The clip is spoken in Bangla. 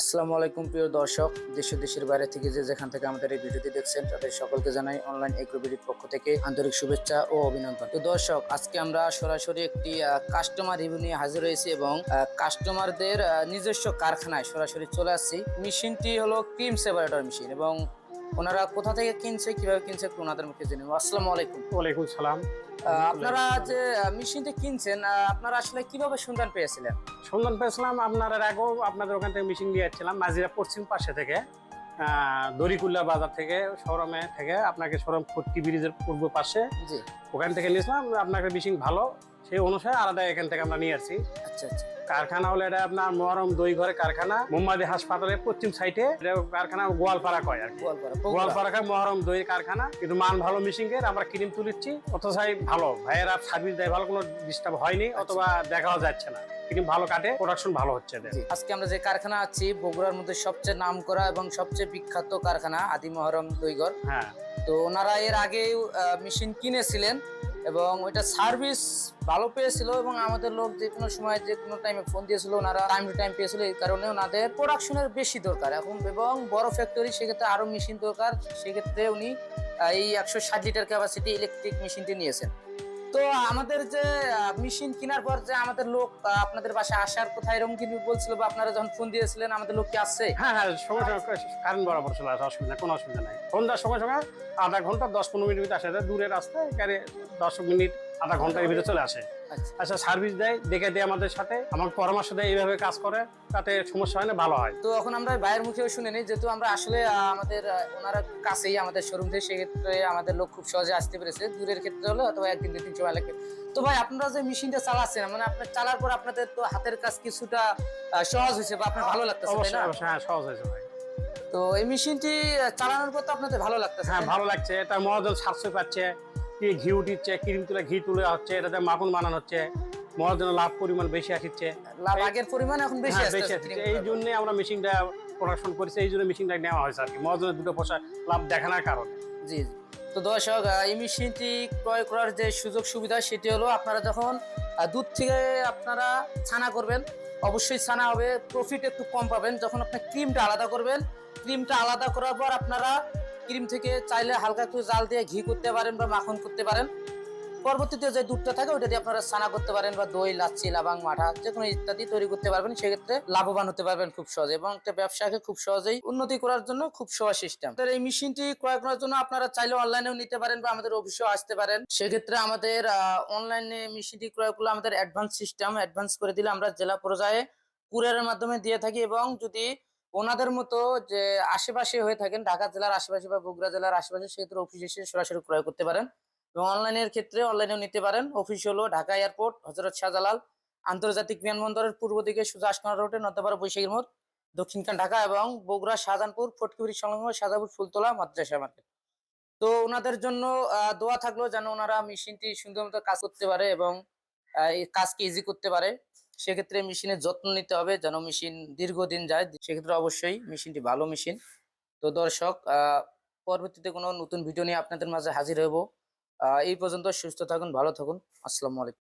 আসসালামু আলাইকুম প্রিয় দর্শক, দেশ দেশের বাইরে থেকে যে যেখান থেকে আমাদের এই ভিডিওটি দেখছেন, তাদের সকলকে জানাই অনলাইন এগ্রোবিডির পক্ষ থেকে আন্তরিক শুভেচ্ছা ও অভিনন্দন। তো দর্শক, আজকে আমরা সরাসরি একটি কাস্টমার রিভিউ নিয়ে হাজির হয়েছি এবং কাস্টমারদের নিজস্ব কারখানায় সরাসরি চলে আসছি। মেশিনটি হলো ক্রিম সেপারেটর মেশিন এবং ওনারা কোথা থেকে কিনছে কীভাবে কিনছে একটু ওনাদের মুখে জেনে আসসালামু আলাইকুম। ওয়ালাইকুম সালাম। আপনারা যে মেশিনটি কিনছেন আপনারা আসলে কীভাবে সন্ধান পেয়েছিলেন? সন্ধান পেয়েছিলাম আপনার আগেও আপনাদের ওখান থেকে মেশিন নিয়ে যাচ্ছিলাম মাঝিরা পশ্চিম পাশে থেকে আহ, দড়িকুল্লা বাজার থেকে শোরুমে থেকে আপনাকে শোরুম ফোর্টি ব্রিজের পূর্ব পাশে। জি। ওখান থেকে নিয়েছিলাম আপনাকে মিশিং ভালো সেই অনুসারে আলাদা এখান থেকে আমরা নিয়ে আসছি। আচ্ছা আচ্ছা। কারখানা হলো এটা আপনার মহরম দই ঘরে কারখানা। মোহাম্মদী হাসপাতালের পশ্চিম সাইডে এটা কারখানা গোয়ালপাড়া কয় আর গোয়ালপাড়া গোয়ালপাড়া কয় মহরম দই কারখানা। কিন্তু মান ভালো মিশিং এর আমরা ক্রিম তুলিচ্ছি। অথচ ভালো। ভাইয়েরা সার্ভিস দেয় ভালো কোনো ডিস্টার্ব হয়নি অথবা দেখাও যাচ্ছে না। ক্রিম ভালো কাটে প্রোডাকশন ভালো হচ্ছে। আজকে আমরা যে কারখানা আছি বগুড়ার মধ্যে সবচেয়ে নাম করা এবং সবচেয়ে বিখ্যাত কারখানা আদি মহরম দইগর হ্যাঁ। তো ওনারা এর আগে মেশিন কিনেছিলেন। এবং ওইটা সার্ভিস ভালো পেয়েছিল এবং আমাদের লোক যে কোনো সময় যে কোনো টাইমে ফোন দিয়েছিল, ওনারা টাইম টু টাইম পেয়েছিল, এই কারণে ওনাদের প্রোডাকশনের বেশি দরকার। এখন এবং বড় ফ্যাক্টরি সেক্ষেত্রে আরও মেশিন দরকার, সেক্ষেত্রে উনি এই একশো ষাট লিটার ক্যাপাসিটি ইলেকট্রিক মেশিনটি নিয়েছেন। তো আমাদের যে মেশিন কেনার পর যে আমাদের লোক আপনাদের বাসায় আসার কথা এরকম কিন্তু বলছিল বা আপনারা যখন ফোন দিয়েছিলেন, আমাদের লোক কি আসছে? হ্যাঁ হ্যাঁ সময় সঙ্গে কারেন্ট বরাবর চলে আসে, অসুবিধা, কোনো অসুবিধা নাই। ফোন দেওয়ার সময় সময় আধা ঘণ্টা, দশ পনেরো মিনিট আসে দূরের রাস্তায়, গাড়ি দশ মিনিট আধা ঘণ্টার ভিতরে চলে আসে। আচ্ছা। আচ্ছা সার্ভিস দেয় দেখে দেয় আমাদের সাথে। আমাকে পরামর্শ দেয় এইভাবে কাজ করে তাতে সমস্যা হয় না ভালো হয়। তো এখন আমরা ভাইয়ের মুখেও শুনে নিই যেহেতু আমরা আসলে আমাদের ওনারা কাছেই আমাদের শোরুম থেকে সেক্ষেত্রে আমাদের লোক খুব সহজে আসতে পেরেছে। দূরের ক্ষেত্রে হলে অথবা একদিন দুই দিন সময় তো ভাই আপনারা যে মেশিনটা চালাচ্ছেন মানে আপনার চালার পর আপনাদের তো হাতের কাজ কিছুটা সহজ হয়েছে বা আপনার ভালো লাগতেছে তাই অবশ্যই না হ্যাঁ সহজ হয়েছে ভাই। তো এই মেশিনটি চালানোর পর তো আপনাদের ভালো লাগতেছে হ্যাঁ ভালো লাগছে এটা মহাজন সাতশো পাচ্ছে। কি ঘি উঠিচ্ছে ক্রিম তুলে ঘি তুলে হচ্ছে এটাতে মাখন বানানো হচ্ছে মহাজন লাভ পরিমাণ বেশি আসছে লাভ আগের পরিমাণ এখন বেশি হ্যাঁ, আসছে এই জন্য আমরা মেশিনটা প্রোডাকশন করেছি এই জন্য মেশিনটা নেওয়া হয়েছে আর কি। মহাজনের দুটো পয়সা লাভ দেখানোর কারণে। জি জি। তো দর্শক এই মেশিনটি ক্রয় করার যে সুযোগ সুবিধা সেটি হলো আপনারা যখন দুধ থেকে আপনারা ছানা করবেন অবশ্যই ছানা হবে প্রফিট একটু কম পাবেন। যখন আপনি ক্রিমটা আলাদা করবেন ক্রিমটা আলাদা করার পর আপনারা ক্রিম থেকে চাইলে হালকা একটু জাল দিয়ে ঘি করতে পারেন বা মাখন করতে পারেন। পরবর্তীতে যে দুধটা থাকে ওটা দিয়ে আপনারা ছানা করতে পারেন বা দই, লাচ্ছি লাবাং মাঠা যে কোনো ইত্যাদি তৈরি করতে পারবেন। সেক্ষেত্রে লাভবান হতে পারবেন খুব সহজে এবং একটা ব্যবসাকে খুব সহজেই উন্নতি করার জন্য খুব সহজ সিস্টেম এই মেশিনটি ক্রয় করার জন্য আপনারা চাইলে অনলাইনেও নিতে পারেন বা আমাদের অফিসেও আসতে পারেন। সেক্ষেত্রে আমাদের অনলাইনে মেশিনটি ক্রয় করলে আমাদের অ্যাডভান্স সিস্টেম অ্যাডভান্স করে দিলে আমরা জেলা পর্যায়ে কুরিয়ারের মাধ্যমে দিয়ে থাকি এবং যদি ওনাদের মতো যে আশেপাশে হয়ে থাকেন, ঢাকা জেলার আশেপাশে বা বগুড়া জেলার আশেপাশে, সেক্ষেত্রে অফিসে এসে সরাসরি ক্রয় করতে পারেন। এবং অনলাইনের ক্ষেত্রে অনলাইনেও নিতে পারেন। অফিস হলো ঢাকা এয়ারপোর্ট হজরত শাহজালাল, আন্তর্জাতিক বিমানবন্দরের পূর্ব দিকে সোজা আসকানা রোডে নর্দাপাড়া বৈশাখীর মোড় দক্ষিণখান ঢাকা এবং বগুড়া শাহজাহানপুর ফটকিবির সংলগ্ন শাহজাহানপুর ফুলতলা মাদ্রাসা মার্কেট তো ওনাদের জন্য দোয়া থাকল যেন ওনারা মেশিনটি সুন্দর মতো কাজ করতে পারে এবং এই কাজকে ইজি করতে পারে। সেক্ষেত্রে মেশিনের যত্ন নিতে হবে যেন মেশিন দীর্ঘদিন যায়। সেক্ষেত্রে অবশ্যই মেশিনটি ভালো মেশিন। তো দর্শক পরবর্তীতে কোনো নতুন ভিডিও নিয়ে আপনাদের মাঝে হাজির হব এই পর্যন্ত সুস্থ থাকুন, ভালো থাকুন। আসসালামু আলাইকুম।